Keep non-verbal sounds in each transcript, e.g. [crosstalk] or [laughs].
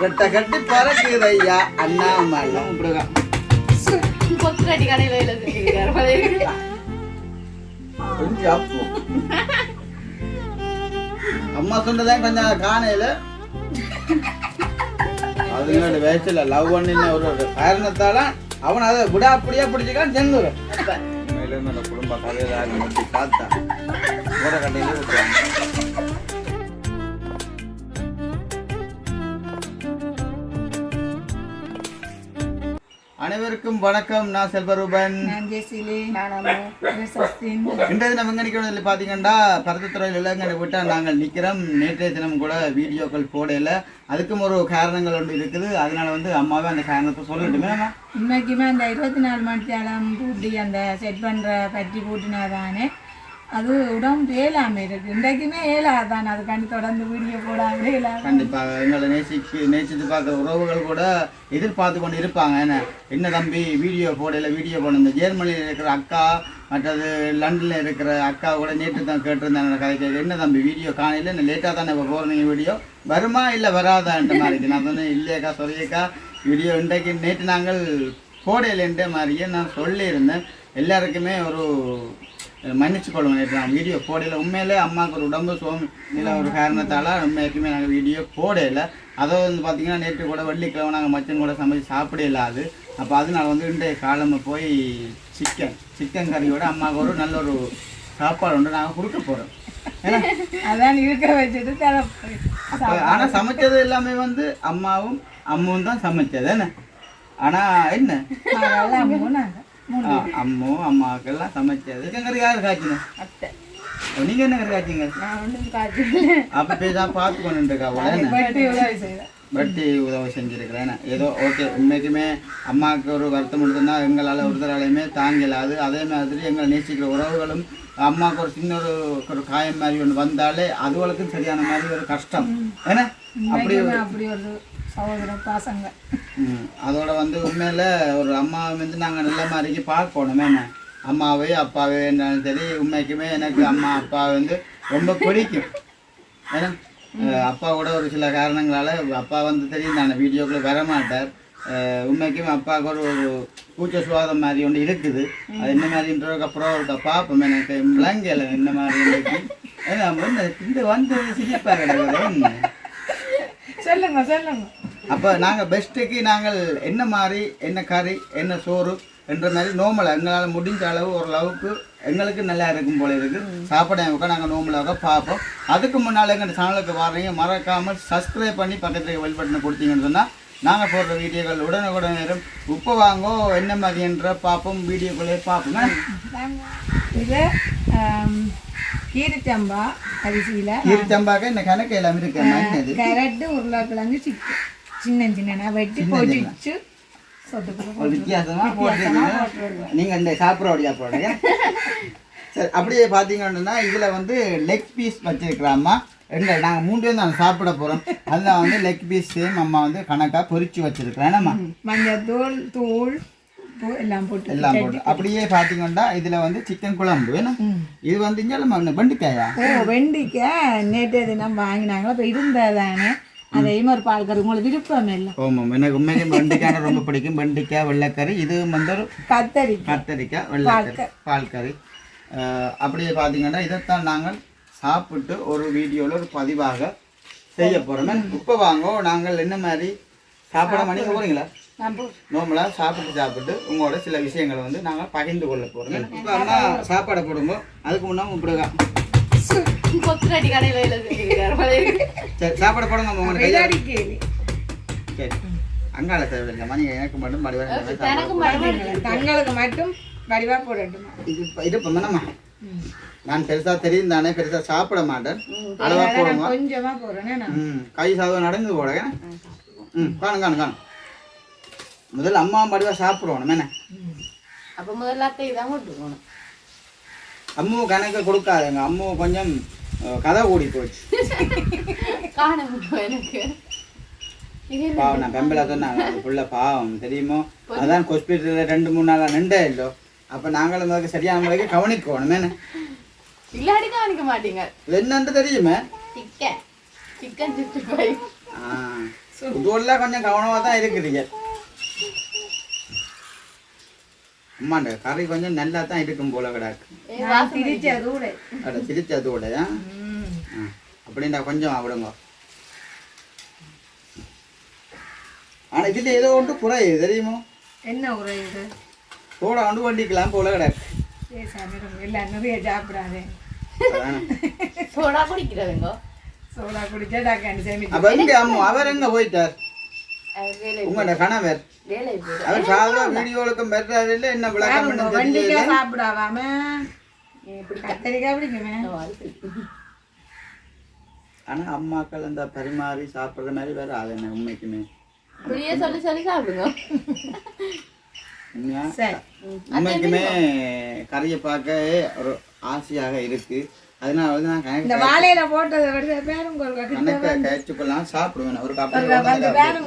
கட்ட கட்டி பறக்குது ஐயா அண்ணா அம்மா எல்லாம் இப்படிதான் கொத்துரட்டி கடையில அம்மா சொன்னதான் கொஞ்சம் காணையில அதுங்களோட வயசுல லவ் பண்ணின ஒரு காரணத்தால அவன் அதை விட அப்படியே பிடிச்சிக்கான் செந்தூர். மேலும் குடும்ப கதையில பார்த்தா ஊர கண்டையிலே விட்டுறாங்க அனைவருக்கும் வணக்கம். நான் செல்வரூபன். இன்றைய நம்ம எங்க நிற்கிறோம் பார்த்தீங்கன்னா பருத்தத்துறையில் இளைஞரை விட்டால் நாங்கள் நிற்கிறோம் நேற்றைய தினம் கூட வீடியோக்கள் போடல. அதுக்கும் ஒரு காரணங்கள் ஒன்று இருக்குது. அதனால வந்து அம்மாவே அந்த காரணத்தை சொல்லட்டுமே இன்னைக்குமே அந்த இருபத்தி நாலு மணி நேரம் பூட்டி அந்த செட் பண்ணுற பற்றி பூட்டினாதானே. அது உடம்பு ஏழாம இருக்கு இன்றைக்குமே ஏலாதான் அதுக்காண்டி தொடர்ந்து வீடியோ போடாம ஏழாம கண்டிப்பாக. எங்களை நேசிச்சு நேசித்து பார்த்த உறவுகள் கூட எதிர்பார்த்து கொண்டு இருப்பாங்க. என்ன? என்ன தம்பி வீடியோ போடல வீடியோ போட. இந்த ஜெர்மனியில் இருக்கிற அக்கா மற்றது லண்டனில் இருக்கிற அக்கா கூட நேற்று தான் கேட்டிருந்தாங்க. கதை கேட்க என்ன தம்பி வீடியோ காணையில் என்ன லேட்டாக தானே இப்போ போகிறீங்க வீடியோ வருமா இல்லை வராதான்ற மாதிரி நான் சொன்னேன் இல்லையக்கா சொல்லியக்கா வீடியோ இன்றைக்கு நேற்று நாங்கள் போடையிலன்ற மாதிரியே நான் சொல்லியிருந்தேன். எல்லாருக்குமே ஒரு மன்னிச்சு கொள்ளுங்க நேற்று நான் வீடியோ போடல. உண்மையிலே அம்மாவுக்கு ஒரு உடம்பு சோம் இல்லை ஒரு காரணத்தால் உண்மைக்குமே நாங்கள் வீடியோ போடல. அதை வந்து பார்த்தீங்கன்னா நேற்று கூட வெள்ளிக்கிழமை நாங்கள் மச்சன் கூட சமைச்சு சாப்பிட இல்லாது அப்போ அதனால வந்து இன்றைய காலம்பு போய் சிக்கன் சிக்கன் கறியோட அம்மாவுக்கு ஒரு நல்ல ஒரு சாப்பாடு ஒன்று நாங்கள் கொடுக்க போகிறோம் அதான் இருக்க வச்சுட்டு ஆனால் சமைச்சது எல்லாமே வந்து அம்மாவும் அம்மும் தான் சமைச்சது என்ன? ஆனால் என்ன? அம்மும் அம்மாவுக்கெல்லாம் சமைச்சது. கறி யார் காய்ச்சினோம் அத்தை. நீங்கள் என்ன காய்ச்சிங்க? நான் ஒன்றும் காய்ச்சி அப்போ பேசாம பார்த்து கொண்டு இருக்கா என்ன? பட்டி உதவி செய்கிறேன் வட்டி உதவி செஞ்சுருக்கிறேன். ஏதோ ஓகே உண்மைக்குமே அம்மாவுக்கு ஒரு வருத்தம் கொடுத்தோம்னா எங்களால் ஒருத்தராலையுமே தாங்கலாது அதே மாதிரி எங்களை நேசிக்கிற உறவுகளும் அம்மாவுக்கு ஒரு சின்ன ஒரு ஒரு காயம் மாதிரி ஒன்று வந்தாலே அதுகளுக்கும் சரியான மாதிரி ஒரு கஷ்டம். ஏன்னா அப்படி அப்படி ஒரு சகோதர பாசங்க. அதோட வந்து உண்மையில் ஒரு அம்மாவை வந்து நாங்கள் நல்ல மாதிரிக்கு பார்க்கணும் என்ன? அம்மாவே அப்பாவே இருந்தாலும் சரி உண்மைக்குமே எனக்கு அம்மா அப்பா வந்து ரொம்ப பிடிக்கும். ஏன்னா அப்பா கூட ஒரு சில காரணங்களால அப்பா வந்து தெரியும் தானே வீடியோக்குள்ள வர மாட்டார் அஹ், உண்மைக்குமே அப்பாவுக்கு ஒரு ஒரு பூச்ச சுவாதம் மாதிரி ஒன்று இருக்குது. அது என்ன மாதிரின்றதுக்கு அப்புறம் ஒரு பார்ப்போம். எனக்கு விளங்கல என்ன மாதிரி ஏன்னா வந்து இந்த வந்து சிரிப்பாக கிடக்குது சொல்லுங்க சொல்லுங்க. அப்போ நாங்கள் பெஸ்ட்டுக்கு நாங்கள் என்ன மாதிரி என்ன கறி என்ன சோறு என்ற மாதிரி நோமலாக எங்களால் முடிஞ்ச அளவு ஓரளவுக்கு எங்களுக்கு நல்லா இருக்கும் போல இருக்கு. சாப்பிடாம நாங்கள் நோமலாக பார்ப்போம். அதுக்கு முன்னால் எங்கள் சேனலுக்கு வர்றீங்க மறக்காமல் சப்ஸ்கிரைப் பண்ணி பக்கத்தில் வெல் பட்டனை கொடுத்தீங்கன்னு சொன்னால் நாங்கள் போடுற வீடியோக்கள் உடனுக்குடன் நேரம் உப்பு வாங்கோ என்ன மாதிரின்ற பார்ப்போம் வீடியோக்குள்ளே பார்ப்போங்க இது கீரிச்சம்பா அரிசியில். இருச்சம்பாக்க இந்த கணக்கு எல்லாம் இருக்கு? கேரட்டு உருளைக்கிழங்கு சிக்கன். சின்ன சின்ன வெட்டி சொத்துக்குள்ள ஒரு வித்தியாசமா போட்டுருக்கீங்க நீங்க இந்த சாப்பிட்றோடியா போடுங்க சரி அப்படியே பார்த்தீங்கன்னா இதுல வந்து லெக் பீஸ் வச்சிருக்கிறாம்மா ரெண்டு நாங்கள் மூணு பேர் தான் சாப்பிட போறோம். அதில் வந்து லெக் பீஸ் அம்மா வந்து கணக்காக பொரிச்சு வச்சிருக்கிறேன் என்னம்மா? மஞ்சத்தூள் தூள் உப்பு எல்லாம் போட்டு எல்லாம் போட்டு. அப்படியே பார்த்தீங்கன்னா இதுல வந்து சிக்கன் குழம்பு இது வந்து இங்கே வெண்டிக்காயா? ஓ வெண்டிக்காய். நேற்றைய தினம் வாங்கினாங்களா? இப்போ இருந்ததானே. அதையும் ஒரு பால் கறி உங்களுக்கு விருப்பம் இல்லை. ஓமாம் எனக்கு உண்மைக்கு வெண்டிக்காய் ரொம்ப பிடிக்கும். வெண்டிக்காய் வெள்ளைக்கறி இது வந்து ஒரு கத்தரிக்காய். வெள்ளைக்கறி பால் கறி அப்படியே பார்த்தீங்கன்னா இதைத்தான் நாங்கள் சாப்பிட்டு ஒரு வீடியோவில் ஒரு பதிவாக செய்ய போகிறோம் இப்போ வாங்கோ நாங்கள் என்ன மாதிரி சாப்பிட மணிக்க போகிறீங்களா நார்மலாக சாப்பிட்டு சாப்பிட்டு உங்களோட சில விஷயங்களை வந்து நாங்கள் பகிர்ந்து கொள்ள போகிறோம் இப்போ சாப்பாடை போடுங்க. அதுக்கு முன்னாடி இப்படிக்கா கொத்துரட்டி கடையில. சரி சாப்பாடு போடுங்க அம்மா உங்களுக்கு சரி. அங்கால தேவையில்லை மணி எனக்கு மட்டும் மறுபடியும் தங்களுக்கு மட்டும் வடிவா போடட்டுமா? இது இது நான் பெருசாக தெரியும் தானே பெருசாக சாப்பிட மாட்டேன். அளவாக போடுங்க கொஞ்சமா ம் கை சாதம் நடந்து போடுங்க ம் காணும் காணும் காணும் முதல்ல அம்மா மடிவாக சாப்பிடுவோம் என்ன? அப்ப முதல்ல அத்தை தான் விட்டுக்கணும் அம்மு கணக்கு கொடுக்காதுங்க. அம்மு கொஞ்சம் கதை ஓடி போச்சு. எனக்கு? பாவம் நான் பெம்பளை சொன்னாங்க புள்ள பாவம். தெரியுமோ? அதான் ஹாஸ்பிட்டலில் ரெண்டு மூணு நாளாக நின்றே இல்லோ. அப்போ நாங்களும் அதுக்கு சரியான முறைக்கு கவனிக்கணும் என்ன? இல்லாடி கவனிக்க மாட்டீங்க. என்னன்னு தெரியுமே? Chicken chicken sixty five. ஆ. இதுவெல்லாம் கொஞ்சம் கவனமாக தான் இருக்குதுங்க. அம்மாண்ட கறி கொஞ்சம் நல்லா தான் இருக்கும் போல கிடாக்கு நான் திரிச்ச அதோட அட சிரிச்சு அப்படின்னா கொஞ்சம் விடுங்க. ஆனா இதுல ஏதோ ஒன்று குறையுது தெரியுமோ? என்ன இது? சோடா கொண்டு வண்டிக்கலாம் போல கிடக்கு இல்லை நிறைய சாப்பிடாதே. சோடா குடிக்கிறதுங்க. சோடா குடிச்சா அம்மா அவர் எங்க போயிட்டார்? உங்களோட கணவர்? வேலை போயிடும் அவர் சாதா வீடியோவுக்கும் பெற்றாரு இல்ல என்ன விளக்கம் பண்ண தெரியல சாப்பிடாவாம. ஆனா அம்மாக்கள் அந்த பரிமாறி சாப்பிடுற மாதிரி வேற என்ன உண்மைக்குமே? இப்படியே சொல்லி சாப்பிடுங்க. உண்மைக்குமே கறியை பார்க்க ஒரு ஆசையாக இருக்கு. அதனால நான் இந்த வாழையில போட்டதை விட பேரும் கொள்கை கணக்கை கழிச்சுக்கலாம் சாப்பிடுவேன். ஒரு கப்பல்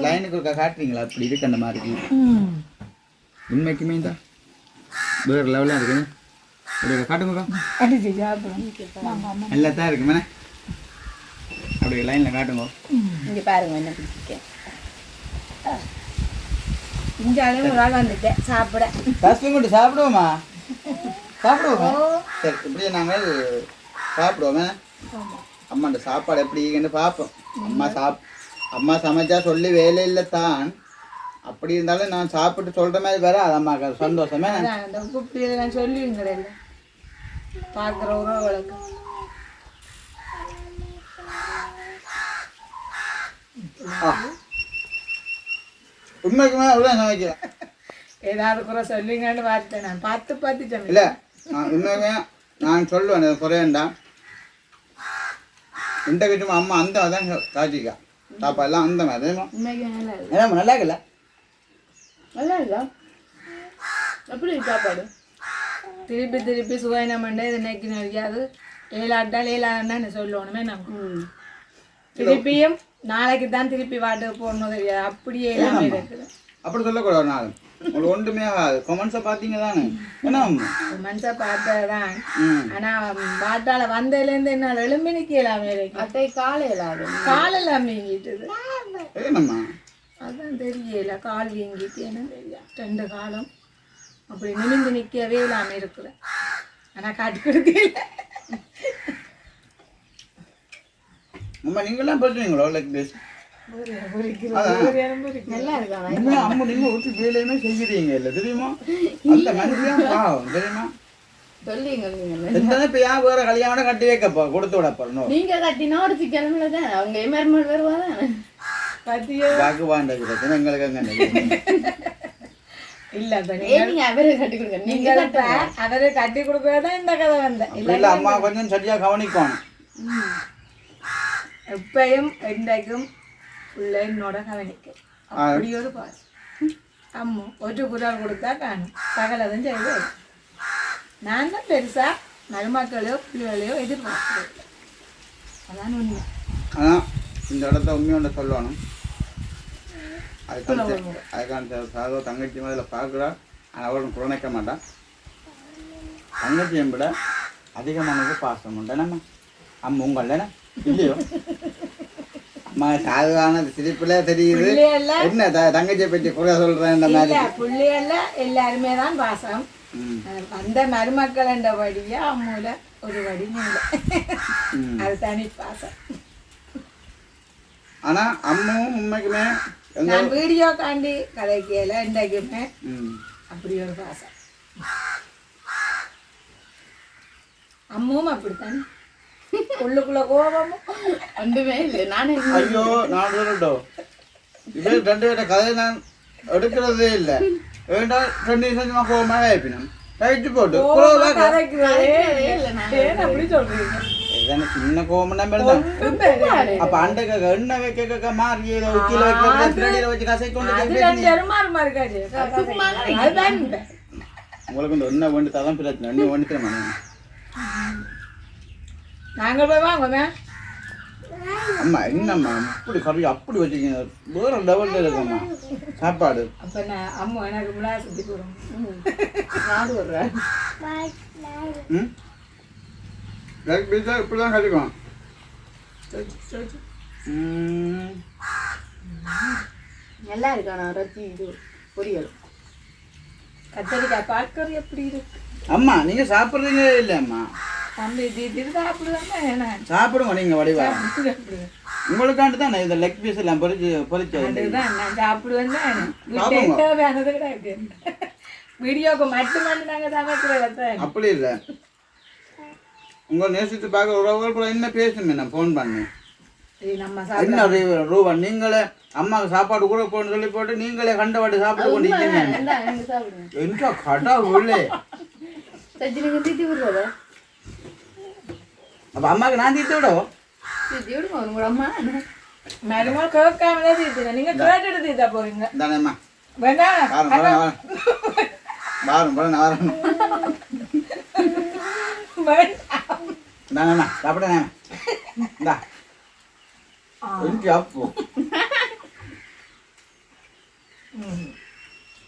லைனுக்கு ஒரு காட்டுறீங்களா? அப்படி இருக்கு அந்த மாதிரி. உண்மைக்குமே தான் வேறு லெவலாக இருக்குது அப்படி காட்டுங்க அடிச்சு சாப்பிடும் எல்லாத்தான் இருக்குமே அப்படி லைனில் காட்டுங்க. இங்க பாருங்க என்ன பிடிச்சிருக்கேன் இஞ்சாலும் ஒரு ஆள் வந்துட்டேன் சாப்பிட. கொண்டு சாப்பிடுவோமா? சாப்பிடுவோமா? சரி இப்படியே நாங்கள் சாப்பிடுவோமே. அம்மாண்ட சாப்பாடு எப்படி இருக்குன்னு பார்ப்போம். அம்மா சாப் அம்மா சமைச்சா சொல்லி வேலை இல்லை தான். அப்படி இருந்தாலும் நான் சாப்பிட்டு சொல்கிற மாதிரி வேற அது அம்மாக்கு சந்தோஷமே. நான் சொல்லுவீங்களே பார்க்குற உறவுகளுக்கு. உண்மைக்குமே அவ்வளோ சமைக்கிறேன். ஏதாவது குறை சொல்லுங்கன்னு பார்த்தேன். நான் பார்த்து பார்த்து சொன்னேன் இல்லை நான் உண்மையுமே நான் சொல்லுவேன் அது குறையண்டா. இந்த கிட்ட அம்மா அந்த அதான் காய்ச்சிக்கா சாப்பாடுலாம் அந்த மாதிரி? உண்மைக்கு நல்லா இருக்கு ஏன்னா நல்லா இருக்கா எப்படி சாப்பாடு? திருப்பி திருப்பி சுவைனம் பண்ண இது நெக்கி நடிக்காது ஏழாட்டால் ஏழான்னு சொல்லணுமே நம்ம. திருப்பியும் நாளைக்கு தான் திருப்பி வாட்டுக்கு போடணும் தெரியாது. அப்படியே எல்லாமே இருக்குது. அப்படி சொல்லக்கூடாது ஒரு நாள். உங்களுக்கு ஒன்றுமே ஆகாது. கொமெண்ட்ஸை பார்த்தீங்க தானே? ஏன்னா மனுஷா பார்த்ததான் ம். ஆனா வாட்டால வந்ததுலேருந்து என்னால் எலும்பி நிற்கலாமே அத்தை காலையில் ஆகும் காலெல்லாம் வீங்கிட்டுது ஏனம்மா அதான் தெரியல. கால் வீங்கிட்டு என்ன தெரியும் ரெண்டு காலம் அப்படி நிமிந்து நிற்கவே இல்லாமல் இருக்குது. ஆனா காட்டி கொடுக்கல. அம்மா நீங்களாம் பேசுவீங்களோ? லைக் உண்மையா அம்மா நீங்கள் ஒருத்தி வேலையுமே செய்கிறீங்க இல்லை தெரியுமா? அந்த மனுஷன் பாவம் நீங்க வேற கல்யாணம் கட்டி வைக்கப்போ கொடுத்து விடப்போ நீங்க கட்டினா ஒரு சிக்கனம்ல தான். அவங்க எமர்மல் வருவா தானே. பத்தியோ? வாக்குவாண்ட பிரச்சனை எங்களுக்கு அங்கே இல்ல நீங்க அவரை கட்டி கொடுங்க. நீங்க நீங்க அவரு கட்டி கொடுக்கறதான் இந்த கதை வந்தேன். இல்ல அம்மா கொஞ்சம் சரியாக கவனிக்கணும். எப்பயும் என்றைக்கும் உள்ள என்னோட கவனிக்க அப்படி ஒரு பாஸ் அம்மா ஒரு குரல் கொடுத்தா காணும் சகலதும் செய்து நான் தான் பெருசா மருமக்களையோ பிள்ளைகளையோ எதிர்பார்க்கிறேன் அதான் உண்மை ஆனால் இந்த இடத்த உண்மையோட சொல்லணும் அதுக்கான அதுக்கான சாதோ தங்கச்சி முதல்ல பார்க்குறா ஆனால் அவளும் குறைக்க மாட்டான் தங்கச்சியை விட அதிகமானது பாசம் உண்டு அம்மா உங்கள் இல்லையோ அம்மா சாதுவான சிரிப்புல தெரியுது. என்ன தங்கச்சியை பற்றி குறை சொல்கிறேன் இந்த மாதிரி. இல்ல பிள்ளைகள எல்லாருமே தான் பாசம். அந்த மருமக்கள் என்ற வழியா அம்மூல ஒரு வழி. அது தனி பாசம். ஆனால் அம்மாவும் உண்மைக்குமே எங்க நான் வீடியோ காண்டி கதைக்கல என்றைக்குமே ம். அப்படி ஒரு பாசம். அம்மும் அப்படித்தானே. உள்ளுக்குள்ள கோபமும். ஒன்றுமே இல்லை. நானே ஐயோ நான் சொல்லட்டும் இது ரெண்டு பேர்ட்ட கதை நான் எடுக்கிறதே இல்லை. ஏண்டா ரெண்டு நிமிஷமா கோவமாக வைப்பினோம்? ரைட்டு போட்டு. கோபமா கதைக்கிறதே இல்லை. நான் ஏன் அப்படி சொல்றீங்க? இதான சின்ன கோவம் நம்ம. அப்ப எண்ணெய் வைக்க மாறி ஏதோ பின்னாடியில வச்சு கசை கொண்டு அதுதான் உண்மை. உங்களுக்கு இந்த தான் பிரச்சனை தர நாங்க போய் வாங்குவோமே. அம்மா என்னம்மா? இப்படி கறி அப்படி வச்சுக்கீங்க வேற லெவல்ல இருக்கும்மா. சாப்பாடு. அப்ப நான் அம்மா எனக்கு முன்னாடி சுத்தி போடுவோம் [laughs] நாடு விடுறேன் ம்? லைக் பீஸா இப்படி தான் கறிக்கும் ம், நல்லா இருக்கானா ரத்தி இது பொரியல். கத்தரிக்காய் பார்க்கறது எப்படி இருக்கு? அம்மா நீங்க சாப்பிடுறீங்க இல்லை சாப்பிடுங்க நீங்க வடிவா. உங்களுக்காண்டு தான் இந்த லெக் பீஸ் எல்லாம். தேவையானது கிடையாது. வீடியோக்கு மட்டும் நாங்க சமைக்கிறத தான் அப்படி இல்லை. உங்க நேசித்து பார்க்க உறவுகள் கூட என்ன பேசுமே நான் ஃபோன் பண்ணி. சாப்பிட என்ன ரூபா நீங்களே அம்மாவுக்கு சாப்பாடு கூட போன்னு சொல்லி போட்டு நீங்களே கண்டவாடி சாப்பிட்டு கொண்டு எங்க கடவுளே. அப்ப அம்மாவுக்கு நான் தீர்த்து விடவோ அம்மா மருமகள் கேட்காமலே தீர்த்துங்க நீங்க கேட்டுட்டு தீர்த்தா போறீங்க தானேம்மா வேண்டாம் வாரம் வாரம் வாரம் வாரம் வாரம் வேண்டாம் தானேம்மா சாப்பிடுங்க இந்தா இருக்கு அப்போ ம்.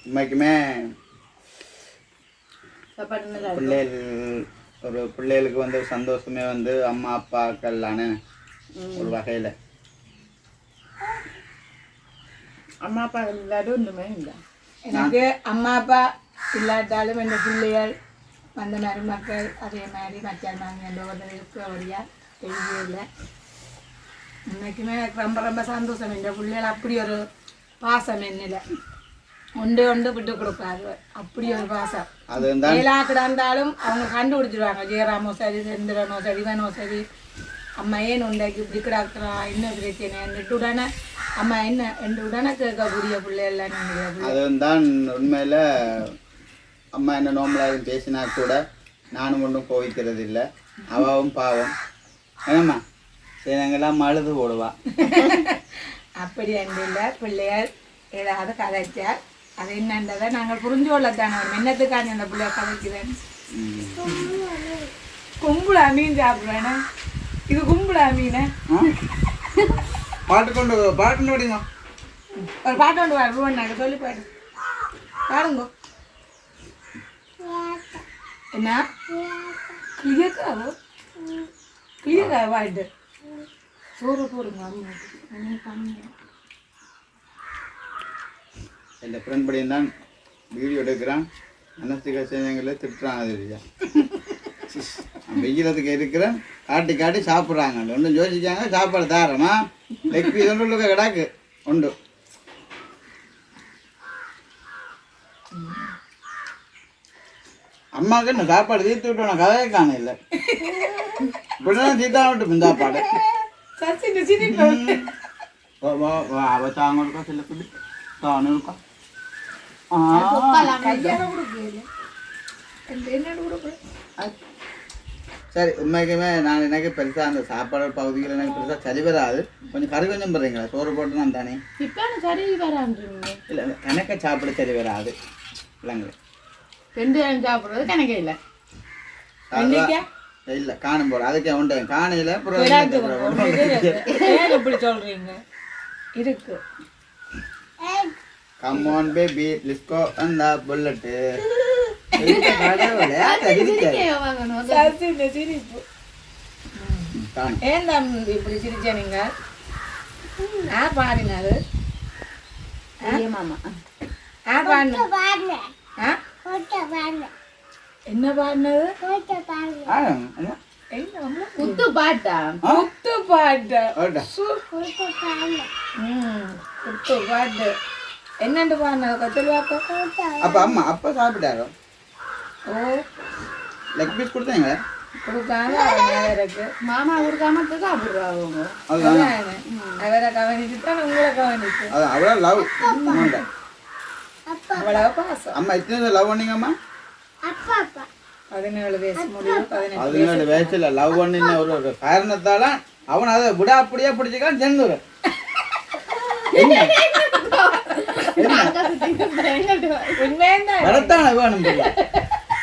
உண்மைக்குமே ஒரு பிள்ளைகளுக்கு வந்து சந்தோஷமே வந்து அம்மா அப்பாக்கள்லானே ஒரு வகையில். அம்மா அப்பா இல்லாத ஒன்றுமே இல்லை. எனக்கு அம்மா அப்பா இல்லாட்டாலும் என் பிள்ளைகள் வந்த மருமக்கள் அதே மாதிரி மச்சான் மாமியார் ஒரு இருக்கிறபடியா தெரியல இன்னைக்குமே எனக்கு ரொம்ப ரொம்ப சந்தோஷம். இந்த பிள்ளைகள் அப்படி ஒரு பாசம் என்னில். ஒன்று ஒன்று விட்டு கொடுப்பாரு. அப்படி ஒரு பாசா மேலாக்கிட இருந்தாலும் அவங்க கண்டுபிடிச்சிருவாங்க. ஜெயராமோ சரி செந்திரனோ சரி இவனோ சரி. அம்மா ஏன் உண்டாக்கி இப்படி கிடாக்குறா? என்ன பிரச்சனை? என்று உடனே அம்மா என்ன? என்று உடனே கேட்கக்கூடிய பிள்ளைகள்லாம் நீங்கள் அதுதான் உண்மையில் அம்மா என்ன நோம்பலாக பேசினா கூட நானும் ஒன்றும் கோவிக்கிறது இல்லை. அவாவும் பாவம். ஏமா சிலங்கெல்லாம் மழுது போடுவா. [laughs] அப்படி அன்றில்லை பிள்ளையார் ஏதாவது கதைச்சார் அது என்னன்றதை நாங்கள் புரிஞ்சு கொள்ளத்தானே என்னத்துக்காண்டி அந்த பிள்ளைய கதைக்கிறேன் ம். கும்பலா மீன் சாப்பிடுவேனா இது கும்பலா மீன்? பாட்டு கொண்டு பாட்டு நோடிங்க ஒரு பாட்டு கொண்டு வருவோம் நாங்கள் சொல்லி பாடு பாடுங்க என்ன? கிளியக்காவோ? கிளியக்கா பாட்டு சோறு போடுங்க பண்ணுங்க என் ஃப்ரெண்ட் படியும் தான் வீடியோ எடுக்கிறான். அனஸ்திகா சேனங்களை திட்டுறான் அது இல்லையா வெயிலத்துக்கு இருக்கிறேன் காட்டி காட்டி சாப்பிட்றாங்க. ஒன்றும் யோசிச்சாங்க சாப்பாடு தாரமா? லெக் பீஸ் ஒன்று கிடாக்கு. உண்டு. அம்மாவுக்கு என்ன சாப்பாடு தீர்த்து விட்டு நான் கதையே காண இல்லை இப்படிதான் தீர்த்தா விட்டு இந்த சாப்பாடு அவ தாங்க இருக்கா சில பிடி தானு இருக்கா ஆ கையால கொடுக்கல என்ன கொடுக்கல சரி உண்மைக்குமே நான் எனக்கு பெருசாக அந்த சாப்பாடு பகுதியில் எனக்கு பெருசாக சரி வராது. கொஞ்சம் கறி கொஞ்சம் போடுறீங்களா? சோறு போட்டு நான் தானே. சரி வரான்றீங்க? இல்லை எனக்கு சாப்பிட சரி வராது. இல்லைங்க ரெண்டு சாப்பிட்றது கணக்கே இல்லை? இல்லை காணும் போல. அதுக்கு உண்டு. காணையில் ஏன் இப்படி சொல்றீங்க? இருக்கு கம்மான் பேபி அந்த வாங்கணும் சச்சின் சிரிப்பு காணும் ஏன் இப்படி சிரிச்ச நீங்க ஆ பாருங்க அது மாமா ஆ பாருங்க ஆ என்ன பாடினது? குத்து பாட்டா குத்து பாட்டு குத்து பாட்டு என்னண்டு பாடினது கத்தல்வாக்க அப்ப அம்மா அப்பா சாப்பிட்டாரோ? ஓ. லெக் பீஸ் கொடுத்தாங்க கொடுக்காம அவன் இருக்கு மாமா கொடுக்காம சாப்பிடுறா அவங்க. அதுதான். அவரை கவனிச்சு தான் உங்களை கவனிச்சு. அது அவ்வளோ லவ் அவ்வளவு பாசம். அம்மா இத்தனை லவ் பண்ணீங்க அம்மா பதினேழு வயசு முடிவு பதினேழு வயசுல லவ் பண்ணின ஒரு காரணத்தால அவன் அதை விட அப்படியே பிடிச்சிக்கான் செந்தூர் [laughs] வரத்தான வேணும்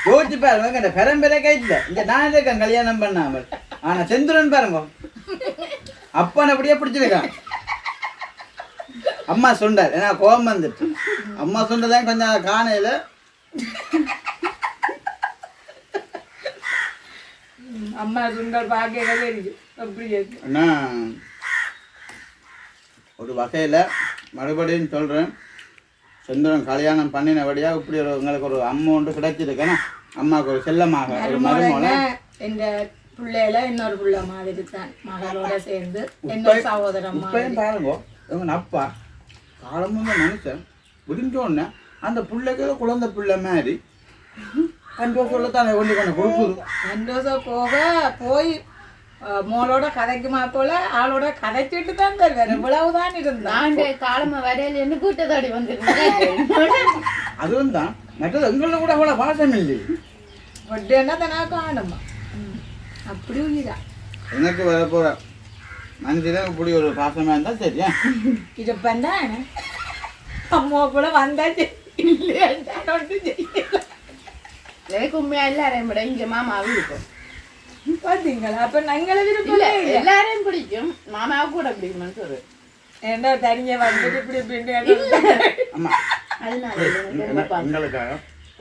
யோசிச்சு பாருங்க இந்த பெரம்பரை கைத்துல இந்த நான் இருக்கேன் கல்யாணம் பண்ணாமல் ஆனா செந்துரன் பாருங்க அப்பன் அப்படியே பிடிச்சிருக்கான் அம்மா சொன்னார் ஏன்னா கோபம் வந்துட்டு அம்மா சொன்னதான் கொஞ்சம் காணையில அம்மா சுண்டல் பார்க்கவே தெரியும் அப்படி இருக்கு ஒரு வகையில் மறுபடியும் சொல்கிறேன் செந்தூரம் கல்யாணம் பண்ணினபடியா இப்படி ஒரு உங்களுக்கு ஒரு அமௌண்ட் கிடைச்சிருக்கேன்னா அம்மாவுக்கு ஒரு செல்லமாக ஒரு மருமகளை என்ற பிள்ளையில இன்னொரு பிள்ளை மாதிரி தான் மகளோட சேர்ந்து இன்னொரு சகோதரம் பாருங்க இவங்க அப்பா காலமும் மனுஷன். உடனே அந்த பிள்ளைக்கு குழந்தை பிள்ளை மாதிரி. [laughs] சந்தோஷம் தான் கொண்டு கொண்டு கொடுக்குது. சந்தோஷம் போக போய் மோளோட கதைக்குமா போல ஆளோட கதைச்சிட்டு தான் வேற இவ்வளவுதான் இருந்தான் நான் காலமா வரையில என்ன கூட்டத்தோடி வந்துருக்கேன் அதுவும் தான் மற்றது எங்களை கூட அவ்வளோ பாசம் இல்லை ஒட்டேன்னா தானே காணுமா. அப்படி உயிரா எனக்கு வர போகிற மனுஷன் இப்படி ஒரு பாசமாக இருந்தால் சரியா இருப்பேன் தானே அம்மா கூட வந்தாச்சு இல்லையா ஒன்றும் செய்யல எனக்கு உண்மையா எல்லாரையும் விட இங்க மாமாவும் இருக்கும் பாத்தீங்களா? அப்ப நாங்கள விருப்பம் எல்லாரையும் பிடிக்கும். மாமாவை கூட பிடிக்கும்னு சொல்லு. ஏண்டா தனியா வந்துட்டு இப்படி இப்படி ஆமாம் அதனால எனக்கு ரொம்ப பாசம். எங்களுக்காக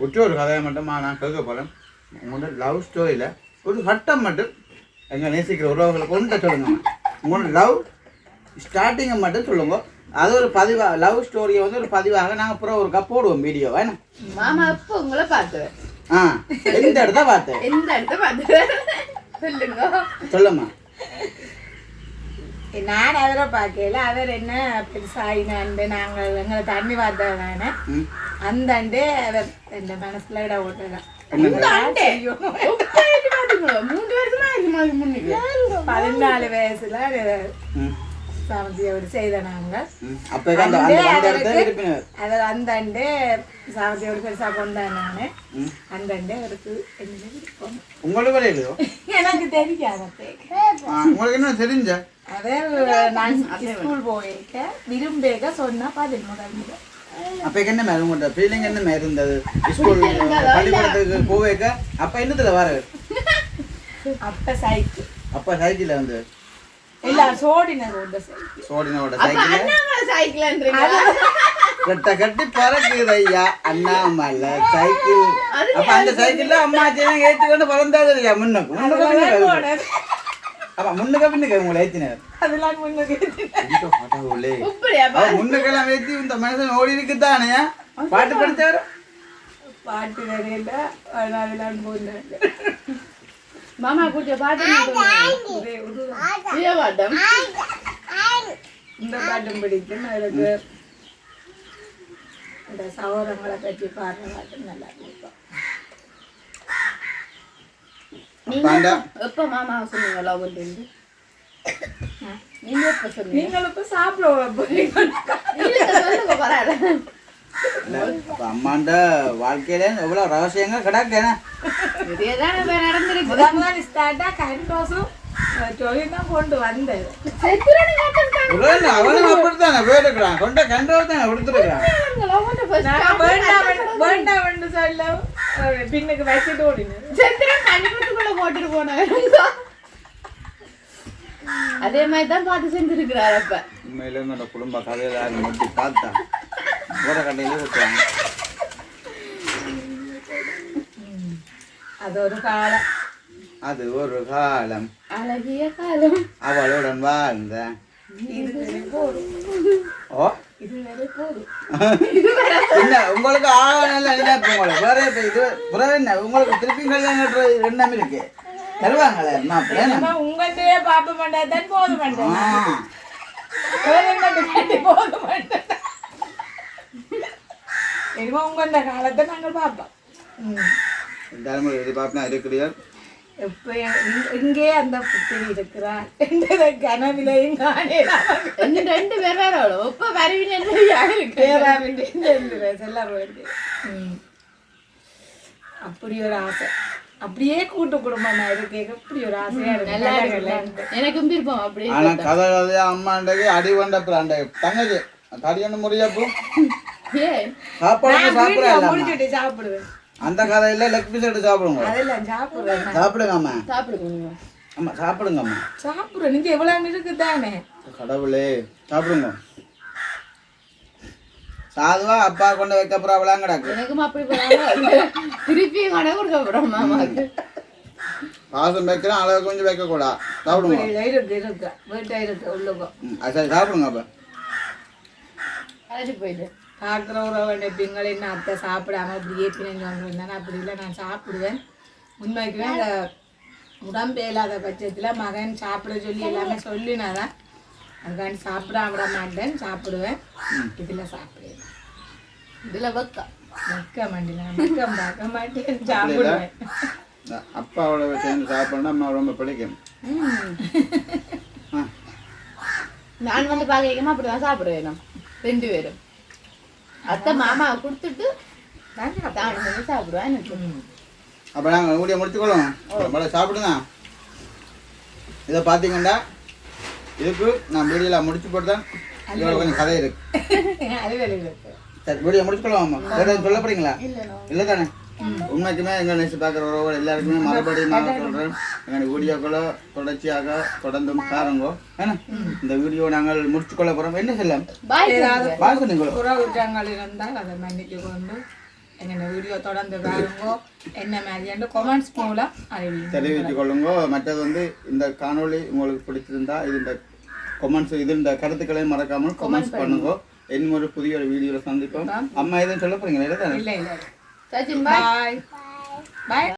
ஒற்ற ஒரு கதையை மட்டுமா நான் கேட்க போகிறேன் உங்களோட லவ் ஸ்டோரியில் ஒரு கட்டம் மட்டும் எங்கள் நேசிக்கிற உறவுகளை கொண்டு சொல்லுங்க. உங்களோட லவ் ஸ்டார்டிங்கை மட்டும் சொல்லுங்க. அது ஒரு பதிவாக லவ் ஸ்டோரியை வந்து ஒரு பதிவாக நாங்கள் அப்புறம் ஒரு கப் போடுவோம் வீடியோ வேணும் மாமா எப்போ உங்களை பார்த்தேன் ஆ எந்த இடத்த பார்த்தேன் எந்த இடத்த பார்த்தேன் சொல்லுங்க. சொல்லும்மா. நான் அவரை பார்க்கல. அவர் என்ன பெருசாயினாண்டு நாங்கள் எங்களை தண்ணி பார்த்ததானே ம். அந்த அண்டே அவர் என் மனசுல இட ஓட்டலாம். பதினாலு வயசுல அவர் செய்த இருப்பினர் அவர் அந்த அண்டே சாமந்தியோட பெருசா கொண்டாடினானே ம். அந்த அண்டே அவருக்கு என்ன விருப்பம்? உங்களுக்கு எனக்கு தெரியாது உங்களுக்கு என்ன தெரிஞ்ச? அவர் நான் ஸ்கூல் போயிருக்க விரும்பேக சொன்னா பதில் முதல் முதல் அப்ப என்ன மேடம் உங்களோட ஃபீலிங் என்ன மாதிரி இருந்தது? ஸ்கூல் [laughs] பள்ளிக்கூடத்துக்கு போவேக்க அப்ப என்னத்துல வர? அப்ப சைக்கிள் அப்ப சைக்கிள்ல வந்து? இல்ல சோடின ரோட சைக்கிள். சோடினோட சைக்கிள். அண்ணாமலை சைக்கிள்ன்றீங்களா? கட்ட கட்டி பறக்குது ஐயா அண்ணாமலை சைக்கிள். அப்ப அந்த சைக்கிள்ல அம்மாச்சியெல்லாம் ஏற்றிக்கொண்டு பறந்தாது ஐயா முன்னுக்கு முன்னுக்கு பின்னுக்கு அப்ப முன்னுக்கு பின்னுக்கு உங்களை ஏத்தினார். அதெல்லாம் முன்னுக்கு கடவுளே. இப்படியா பா? அவ முன்னுக்கெல்லாம் ஏத்தி இந்த மனுஷன் ஓடி இருக்குதானே? பாட்டு படிச்சாரு? மாமா கூட்டிய பாட்டு பாட்டம். இந்த பாட்டும் பிடிக்கும். அதுக்கு இந்த சகோதரங்களை பற்றி பாடுற பாட்டும் நல்லா பிடிக்கும். நீங்க. எப்ப மாமா சொன்னீங்க love ன்ட்டு? நீங்க எப்ப சொன்னீங்க? நீங்களும் சாப்பிட அப்ப அம்மாண்ட வாழ்க்கையில எவ்வளவு ரகசியங்கள் கிடக்கேன இப்ப கொண்டு வந்தது. அவனும் அப்படித்தானே போயிருக்கிறான் கொண்ட கண்டவர் தானே கொடுத்துருக்கான் வேண்டாம் வேண்டாம் சொல்ல. பின்னுக்கு வச்சுட்டு ஓடினேன் செத்துறேன் கண்டிப்பத்துக்குள்ள போட்டுட்டு போனாங்க. அதே மாதிரி தான் பார்த்து செஞ்சிருக்கிறாரு அப்ப. உண்மையில என்னோட குடும்ப கதையில பார்த்தா ஊர கண்டையிலே விட்டுறாங்க அது ஒரு காலம் அது ஒரு காலம் அழகிய காலம் அவளுடன் வாழ்ந்த போதும் ஓ போதும் என்ன உங்களுக்கு ஆக நல்ல நினைப்பு உங்களுக்கு வேற இப்ப இது பிறகு என்ன உங்களுக்கு திருப்பி கல்யாணம் கட்டுற எண்ணம் இருக்கு தருவாங்களே மாப்பிள்ளை என்ன? உங்கள்கிட்டயே பாப்ப மாட்டேன் போதும் மாட்டேன் போக மாட்டேன் இனிமே உங்க காலத்தை நாங்கள் பார்ப்போம் ம். தலைமுறை இது பார்ப்பா இருக்கிறீர்கள் எப்ப இங்க- அந்த புத்திரி இருக்கிறார் எந்த கனவிலையும் இன்னும் ரெண்டு பேர் வேற அவ்வளோ இப்ப வேண்டிய அப்படி ஒரு ஆசை அப்படியே கூட்டு குடும்பமா இருக்கு அப்படி ஒரு ஆசையா இருக்கு எனக்கும் விருப்பம் அப்படி ஆனா கதை கதையா அம்மாண்டக்கு அடி வந்த பிராண்ட தங்கச்சி தடியன்னு முடியப்போ ஏன் சாப்பாடு முடிச்சுட்டு சாப்பிடுவேன். அந்த கதையில லெக் பீஸ் எடுத்து சாப்பிடுங்க. அதெல்லாம் சாப்பிடுவேன் சாப்பிடுங்க அம்மா சாப்பிடுங்க ஆமா சாப்பிடுங்க அம்மா சாப்பிடுவேன் நீங்க எவ்வளவு இருக்கு தானே? கடவுளே சாப்பிடுங்க. சாதுவா அப்பா கொண்டு வைக்க போறாவலாம் கிடக்கு. எனக்கும் அப்படி திருப்பி கணக்கு கொடுக்க போறோம் மாமாக்கு பாசம் வைக்கிறோம் அளவு கொஞ்சம் வைக்க கூடாது சாப்பிடுங்க இருக்கு இருக்கு வீட்டை இருக்கு உள்ளுக்கும். சரி சாப்பிடுங்க அப்ப. அழைச்சி போயிட்டு. பார்க்குற உறவு பிங்கள் என்ன அத்தை சாப்பிடாம அப்படி ஏற்றினேன்னு சொல்கிறேன் அப்படி இல்லை நான் சாப்பிடுவேன். உண்மைக்குமே அந்த உடம்பே இல்லாத பட்சத்தில் மகன் சாப்பிட சொல்லி எல்லாமே சொல்லினாதான் அதுக்காண்டி சாப்பிடாம விட மாட்டேன் சாப்பிடுவேன். இதில் சாப்பிடுவேன். இதுல வெக்கம். வைக்க மாட்டேன் நான் வெக்கம் பார்க்க மாட்டேன் சாப்பிடுவேன். அப்பாவோட சேர்ந்து சாப்பிடணும் அம்மா ரொம்ப பிடிக்கும். நான் வந்து பாக்கியமா அப்படிதான் சாப்பிடுவேன் நான். ரெண்டு பேரும். அத்தை மாமா கொடுத்துட்டு. தான் சாப்பிடுவேன். அப்போ நாங்கள் முடிச்சுக்கொள்ளும் நம்மள சாப்பிடுங்க. இதை பார்த்தீங்கன்னா இதுக்கு நான் வீடியோவில் முடிச்சு போட்டு தான் இதோட கொஞ்சம் கதை இருக்கு. சரி வீடியோ முடிச்சுக்கொள்ளாமா சொல்ல போறீங்களா? இல்லை தானே உண்மைக்குமே எங்கள் நினைச்சு பார்க்குற உறவுகள் எல்லாருக்குமே மறுபடியும் நான் சொல்கிறேன் எங்கள் வீடியோக்களை தொடர்ச்சியாக தொடர்ந்தும் பாருங்கோ. ஏன்னா இந்த வீடியோ நாங்கள் முடிச்சுக்கொள்ள போகிறோம் என்ன செல்லம்? பாய் சொன்னீங்களோ குற்றங்கள் இருந்தால் அதை மன்னித்து கொண்டு எங்கள் வீடியோ தொடர்ந்து பாருங்கோ. என்ன மாதிரியான கொமெண்ட்ஸ் மூலம் அறிவிங்க தெரிவித்துக் கொள்ளுங்க. மற்றது வந்து இந்த காணொளி உங்களுக்கு பிடிச்சிருந்தா இது இந்த கொமெண்ட்ஸ் இது இந்த கருத்துக்களையும் மறக்காமல் கொமெண்ட்ஸ் பண்ணுங்க. இன்னும் ஒரு புதிய ஒரு வீடியோவில் சந்திப்போம். அம்மா எதுவும் சொல்ல போறீங்களா? இல்லை. தானே இல்லை இல்லை சச்சின் பாய் பாய் பாய்